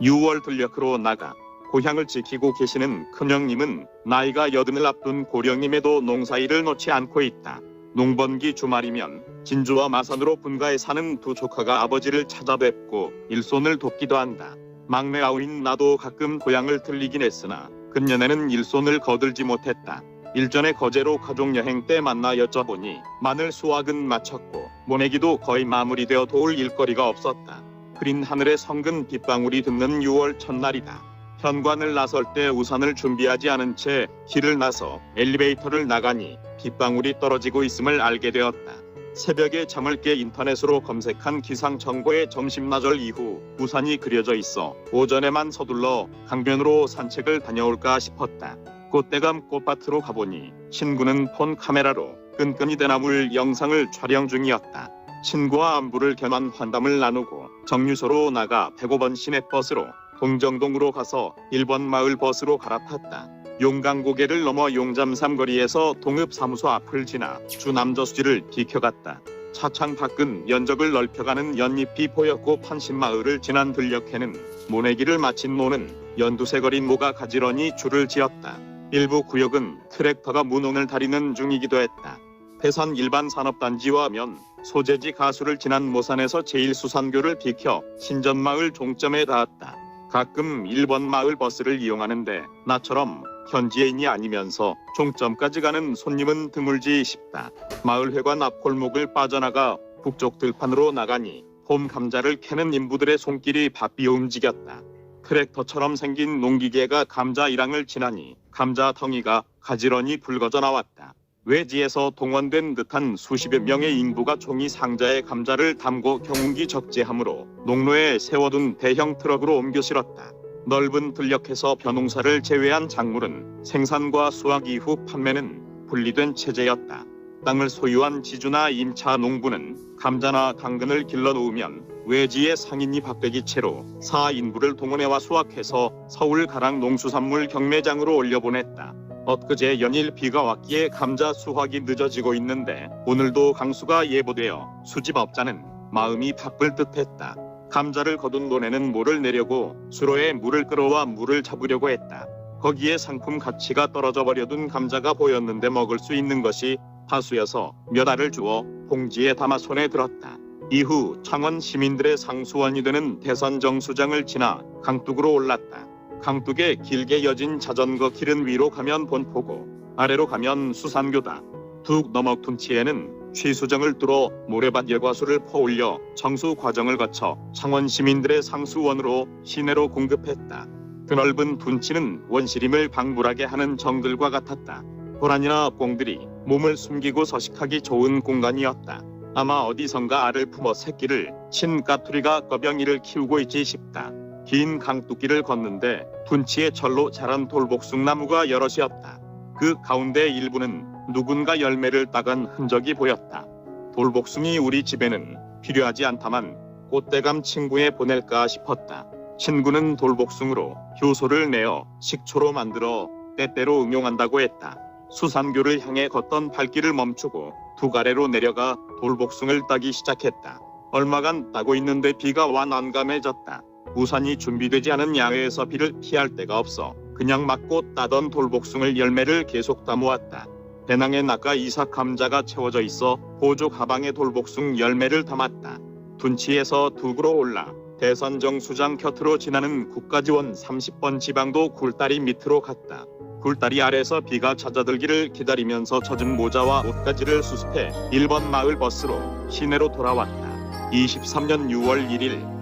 6월 들녘으로 나가 고향을 지키고 계시는 큰형님은 나이가 여든을 앞둔 고령임에도 농사일을 놓지 않고 있다. 농번기 주말이면 진주와 마산으로 분가에 사는 두 조카가 아버지를 찾아뵙고 일손을 돕기도 한다. 막내 아우인 나도 가끔 고향을 들리긴 했으나 근년에는 일손을 거들지 못했다. 일전에 거제로 가족여행 때 만나 여쭤보니 마늘 수확은 마쳤고 모내기도 거의 마무리되어 도울 일거리가 없었다. 흐린 하늘에 성근 빗방울이 듣는 6월 첫날이다. 현관을 나설 때 우산을 준비하지 않은 채 길을 나서 엘리베이터를 나가니 빗방울이 떨어지고 있음을 알게 되었다. 새벽에 잠을 깨 인터넷으로 검색한 기상 정보의 점심나절 이후 우산이 그려져 있어 오전에만 서둘러 강변으로 산책을 다녀올까 싶었다. 꽃대감 꽃밭으로 가보니 친구는 폰 카메라로 끈끈이 대나물 영상을 촬영 중이었다. 친구와 안부를 견한 환담을 나누고 정류소로 나가 105번 시내버스로 동정동으로 가서 1번 마을 버스로 갈아탔다. 용강고개를 넘어 용잠 삼거리에서 동읍사무소 앞을 지나 주남저수지를 비켜갔다. 차창 밖은 연적을 넓혀가는 연잎이 보였고 판신마을을 지난 들녘에는 모내기를 마친 노는 연두색어린 모가 가지런히 줄을 지었다. 일부 구역은 트랙터가 문홍을 다리는 중이기도 했다. 태산 일반 산업단지와 면 소재지 가수를 지난 모산에서 제1수산교를 비켜 신전마을 종점에 닿았다. 가끔 1번 마을 버스를 이용하는데 나처럼 현지인이 아니면서 종점까지 가는 손님은 드물지 싶다. 마을 회관 앞 골목을 빠져나가 북쪽 들판으로 나가니 봄 감자를 캐는 인부들의 손길이 바삐 움직였다. 트랙터처럼 생긴 농기계가 감자 일항을 지나니 감자 덩이가 가지런히 붉어져 나왔다. 외지에서 동원된 듯한 수십여 명의 인부가 종이 상자에 감자를 담고 경운기 적재함으로 농로에 세워둔 대형 트럭으로 옮겨 실었다. 넓은 들녘에서 벼농사를 제외한 작물은 생산과 수확 이후 판매는 분리된 체제였다. 땅을 소유한 지주나 임차 농부는 감자나 당근을 길러 놓으면 외지의 상인이 박대기 채로 사인부를 동원해와 수확해서 서울 가랑 농수산물 경매장으로 올려보냈다. 엊그제 연일 비가 왔기에 감자 수확이 늦어지고 있는데 오늘도 강수가 예보되어 수집업자는 마음이 바쁠 듯했다. 감자를 거둔 논에는 물을 내려고 수로에 물을 끌어와 물을 잡으려고 했다. 거기에 상품 가치가 떨어져 버려둔 감자가 보였는데 먹을 수 있는 것이 하수여서 몇 알을 주어 봉지에 담아 손에 들었다. 이후 창원 시민들의 상수원이 되는 대선 정수장을 지나 강둑으로 올랐다. 강둑에 길게 여진 자전거 길은 위로 가면 본포고 아래로 가면 수산교다. 둑 너머 둔치에는 취수정을 뚫어 모래밭 열과수를 퍼올려 정수 과정을 거쳐 창원 시민들의 상수원으로 시내로 공급했다. 드넓은 둔치는 원시림을 방불하게 하는 정글과 같았다. 호란이나 꽁들이 몸을 숨기고 서식하기 좋은 공간이었다. 아마 어디선가 알을 품어 새끼를 친 까투리가 꺼병이를 키우고 있지 싶다. 긴 강둑길을 걷는데 둔치의 철로 자란 돌복숭나무가 여럿이었다. 그 가운데 일부는 누군가 열매를 따간 흔적이 보였다. 돌복숭이 우리 집에는 필요하지 않다만 꽃대감 친구에 보낼까 싶었다. 친구는 돌복숭으로 효소를 내어 식초로 만들어 때때로 응용한다고 했다. 수산교를 향해 걷던 발길을 멈추고 두 가래로 내려가 돌복숭을 따기 시작했다. 얼마간 따고 있는데 비가 와 난감해졌다. 우산이 준비되지 않은 야외에서 비를 피할 데가 없어 그냥 맞고 따던 돌복숭을 열매를 계속 따모았다. 배낭에 낚아 이삭 감자가 채워져 있어 보조 가방에 돌복숭 열매를 담았다. 둔치에서 두구로 올라 대선 정 수장 곁으로 지나는 국가지원 30번 지방도 굴다리 밑으로 갔다. 굴다리 아래서 비가 잦아들기를 기다리면서 젖은 모자와 옷가지를 수습해 1번 마을 버스로 시내로 돌아왔다. 23년 6월 1일